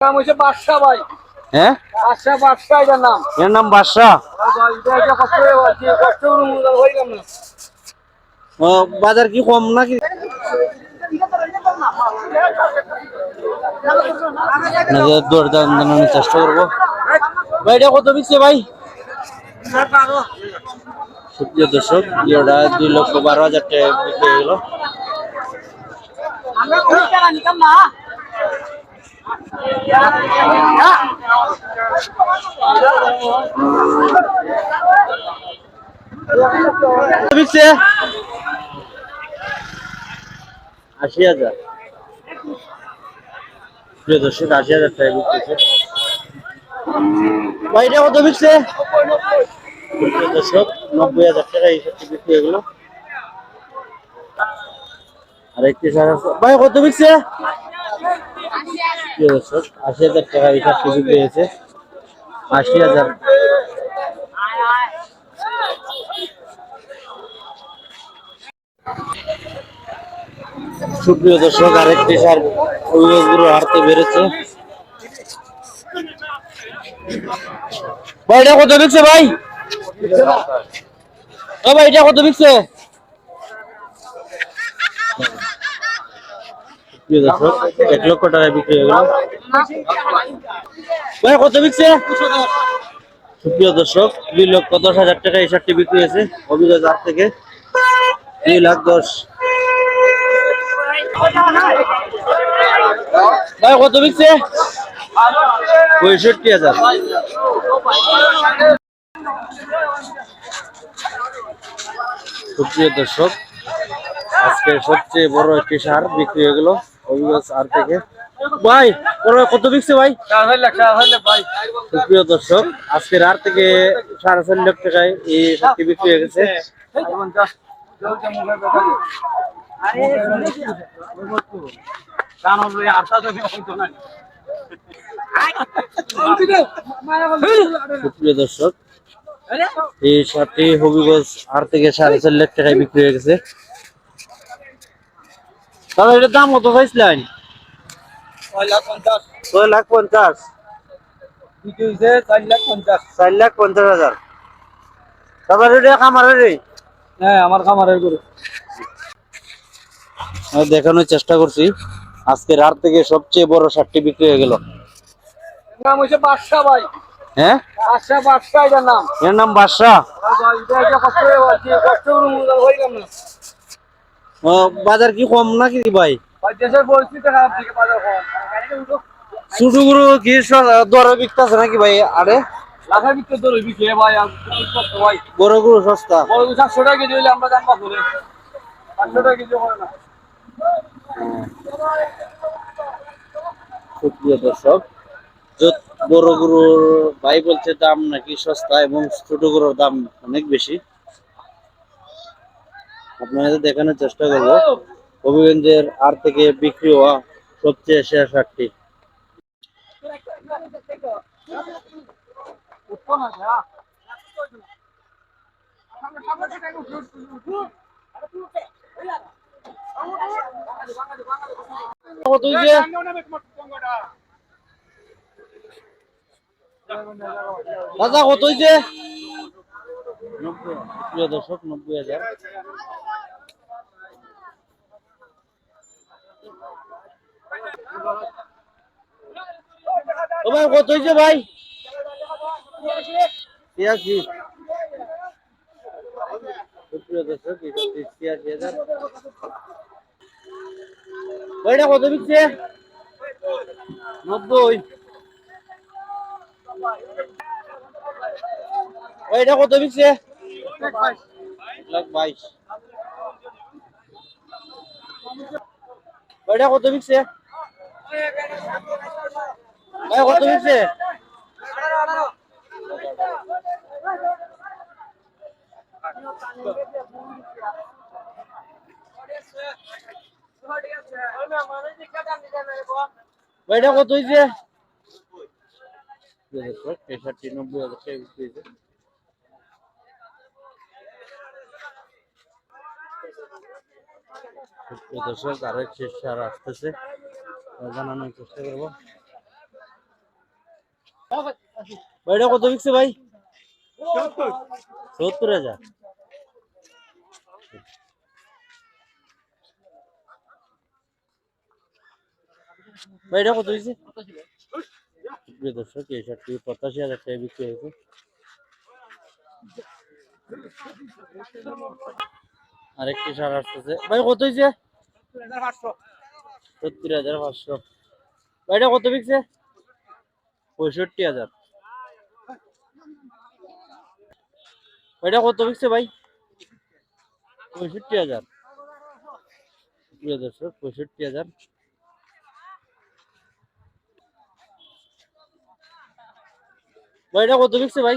নাম হচ্ছে বাদশা ভাই। হ্যাঁ বাদশা বাদশা এটার নাম। এর নাম হয়ে না। ও, বাজার কি কম নাকি? আপনাদের দর দাম জানানোর চেষ্টা করব। ভাই এটা কত বিকছে ভাই? সুপ্রিয় দর্শক ইয়েটা দুই লক্ষ বারো হাজার টাকা বিক্রি হয়ে গেল। আশি হাজার। প্রিয় দর্শক আশি হাজার টাকা ভাই এটা কত বিকছে প্রিয় দর্শক নব্বই হাজার টাকা এই সবটি বিক্রি হয়ে গেল। আর একটি সাড়ে ভাই কত বিকছে প্রিয় দর্শক আশি হাজার টাকা সবটি বিক্রি হয়েছে আশি হাজার। সুপ্রিয় দর্শক, আরেকটি সার অভিযোগগুলো হারতে বেড়েছে ভাই, এটা কত বিকছে ভাই? ভাই, এটা কত বিকছে? সুপ্রিয় দর্শক, এক লক্ষ টাকায় বিক্রি হয়ে গেল। ভাই, কত বিকছে? সুপ্রিয় দর্শক, দুই লক্ষ দশ হাজার টাকা এই শার্টটি বিক্রি হয়েছে অভিযোগ হাট থেকে। দুই লাখ দশ। ভাই, কত বিকছে? পঁয়ষট্টি হাজার। সুপ্রিয় দর্শক আজকে সবচেয়ে বড় একটি সার বিক্রি হয়ে গেল। অভিজ্ঞ সার থেকে। ভাই কত বিকছে ভাই? সুপ্রিয় দর্শক আজকের আর থেকে সাড়ে চার লাখ টাকায় এই সারটি বিক্রি হয়ে গেছে। সুপ্রিয় দর্শক এই সারটি হবিগঞ্জ আর থেকে সাড়ে চার লাখ টাকায় বিক্রি হয়ে গেছে। দাদা এটার দাম কত চাইছিলেন ছয় লাখ পঞ্চাশ। ছয় লাখ পঞ্চাশ চার লাখ পঞ্চাশ। চার লাখ পঞ্চাশ হাজার দাদা এটা খামারের হ্যাঁ আমার খামারের গরু দেখানোর চেষ্টা করছি আজকে রাত থেকে সবচেয়ে বড় সারটি বিক্রি হয়ে গেল নাম হচ্ছে বাদশা ভাই হ্যাঁ বাদশা বাদশা এটার নাম এর নাম বাদশাহ কষ্ট করে মুদাল হইলাম না ও, বাজার কি কম নাকি ভাই? ভাই দেশের পরিস্থিতি খারাপ দিকে বাজার কম? ছোট গরু কি দরে বিকতেছে নাকি ভাই আরে? লাখের বিক্রি ভাই আর ভাই। বড় গরু সস্তা। বড় কিছু সাতশো টাকা কেজি হইলে আমরা জানবা করে পাঁচশো টাকা কেজি হয় না। সুপ্রিয় দর্শক যত বড় গরুর ভাই বলছে দাম নাকি সস্তা এবং ছোট গরুর দাম অনেক বেশি। আপনাদের দেখানোর চেষ্টা করব হবিগঞ্জের আর থেকে বিক্রি হওয়া সবচেয়ে শেষ হাটটি দাদা কত হয়েছে দর্শক, নব্বই হাজার। ভাই কত হয়েছে ভাই? ছিয়াশি। হাজার। ওইটা কত বিকছে নব্বই। ওইটা কত বিকছে এক লাখ বাইশ। ওইটা কত বিকছে ভাই কত বিকছে ওইটা কত হয়েছে তেষট্টি নব্বই হাজার টাকা বিক্রি হয়েছে সুপ্রিয় দর্শক, আরও শেষ আর আসতেছে। জানানোর চেষ্টা করব। ভাই, এটা কত বিকছে ভাই? সত্তর হাজার। ভাই, এটা কত হয়েছে? প্রিয় দর্শক, এই শার্টটি পঁচাশি হাজার টাকা বিক্রি হয়েছে। আরেকটি শার্ট আসতেছে। ভাই, কত হয়েছে সত্তর হাজার পাঁচশো। ভাই এটা কত বিকছে? পঁয়ষট্টি হাজার। এটা কত বিকছে ভাই? পঁয়ষট্টি হাজার। প্রিয় পঁয়ষট্টি হাজার। ভাই এটা কত বিকছে ভাই?